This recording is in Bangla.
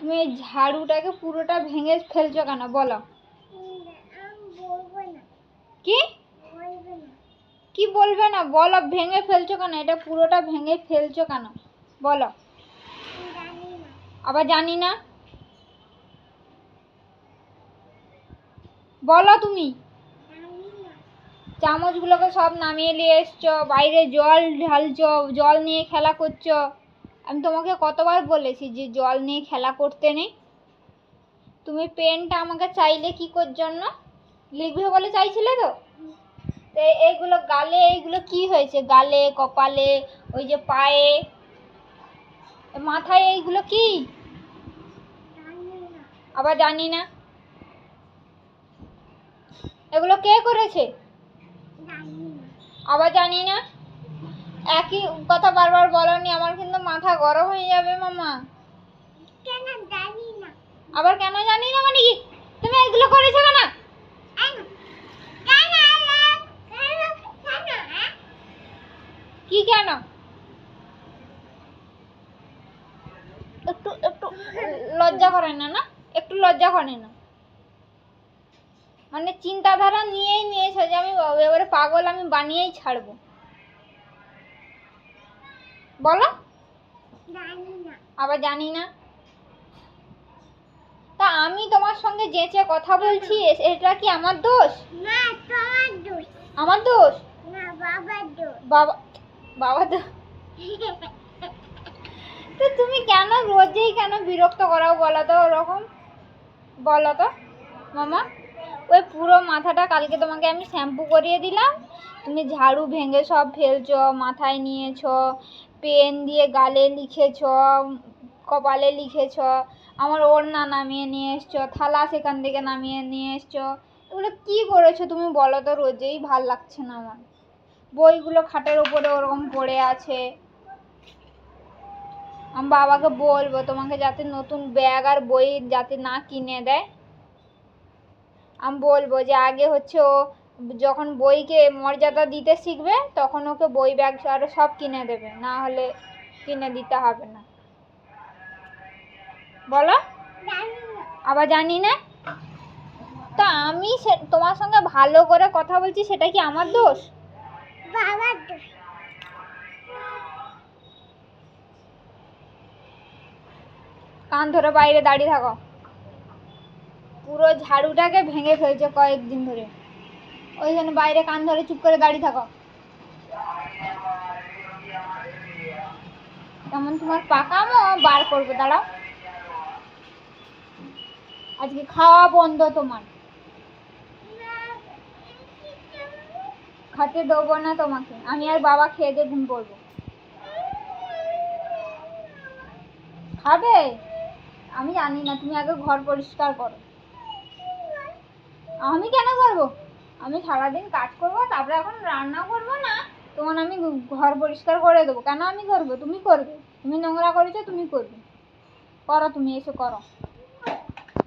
তুমি এই ঝাড়ুটাকে পুরোটা ভেঙে ফেলছো কেন? বলো। কি? কি বলবে না? বলো, ভেঙে ফেলছো কেন? এটা পুরোটা ভেঙে ফেলছো কেন? বলো। আবার জানি না। বলো তুমি। চামচগুলোকে সব নামিয়ে নিয়ে এসছো, বাইরে জল ঢালছো, জল নিয়ে খেলা করছ। আমি তোমাকে কতবার বলেছি যে জল নিয়ে খেলা করতে নেই। তুমি পেনটা আমাকে চাইলে কি কর জন্য? লিখবে বলে চাইছিলে তো? তো এইগুলো গালে এইগুলো কি হয়েছে? গালে কপালে ওই যে পায়ে মাথায় এইগুলো কি? আবার জানি না। এগুলো কে করেছে? আবার জানি না। একই কথা বারবার বলনি আমার কিন্তু মাথা গরম হয়ে যাবে মামা। কেন জানি না। আবার কেন জানি না মানে কি? তুমি এগুলো করেছ কেন? কি কেন? একটু একটু লজ্জা করে না না? একটু লজ্জা করে না। মানে চিন্তাধারা নিয়েই নিয়েছো যে আমি এবারে পাগল আমি বানিয়েই ছাড়বো। বলো। আবার জানি না। তা আমি তোমার সঙ্গে যেচে কথা বলছি এটা কি আমার দোষ? আমার দোষ। বাবা বাবা তো তো তুমি কেন রোজেই কেন বিরক্ত করাও বলো তো ওরকম? বলো তো মামা। ওই পুরো মাথাটা কালকে তোমাকে আমি শ্যাম্পু করিয়ে দিলাম। তুমি ঝাড়ু ভেঙে সব ফেলছো মাথায় নিয়েছো। পেন দিয়ে গালে লিখেছ, কপালে লিখেছ, আমার ওড়না নামিয়ে নিয়ে এসছো, থালা সেখান থেকে নামিয়ে নিয়ে এসছো। এগুলো কী করেছ তুমি বলো তো? রোজেই ভালো লাগছে না আমার। বইগুলো খাটের উপরে ওরকম পড়ে আছে। আমি বাবাকে বলব, তোমাকে যাতে নতুন ব্যাগ আর বই যাতে না কিনে দেয়। আমি বলব যে আগে হচ্ছে ও যখন বইকে মর্যাদা দিতে শিখবে তখন ওকে বই ব্যাগ আরও সব কিনে দেবে। না হলে কিনে দিতে হবে না। বলো? আবার জানি না। তো আমি তোমার সঙ্গে ভালো করে কথা বলছি সেটা কি আমার দোষ। কান ধরে বাইরে দাঁড়িয়ে থাকো। পুরো ঝাড়ুটাকে ভেঙে ফেলছে কয়েকদিন ধরে। ওইখানে বাইরে কান ধরে চুপ করে দাঁড়িয়ে থাকো। তেমন তোমার পাকামো? বার করব, দাঁড়াও। আজকে খাওয়া বন্ধ তোমার। খেতে দেবো না তোমাকে। আমি আর বাবা খেয়ে দিয়ে ঘুম পড়ব খাবে? আমি জানি না, তুমি আগে ঘর পরিষ্কার করো। আমি কেন করব? আমি সারাদিন কাজ করব, তারপরে এখন রান্না করব না, তখন আমি ঘর পরিষ্কার করে দেবো। কেন আমি করব? তুমি করবে। তুমি নোংরা করেছ, তুমি করবে। করো তুমি, এসে, করো।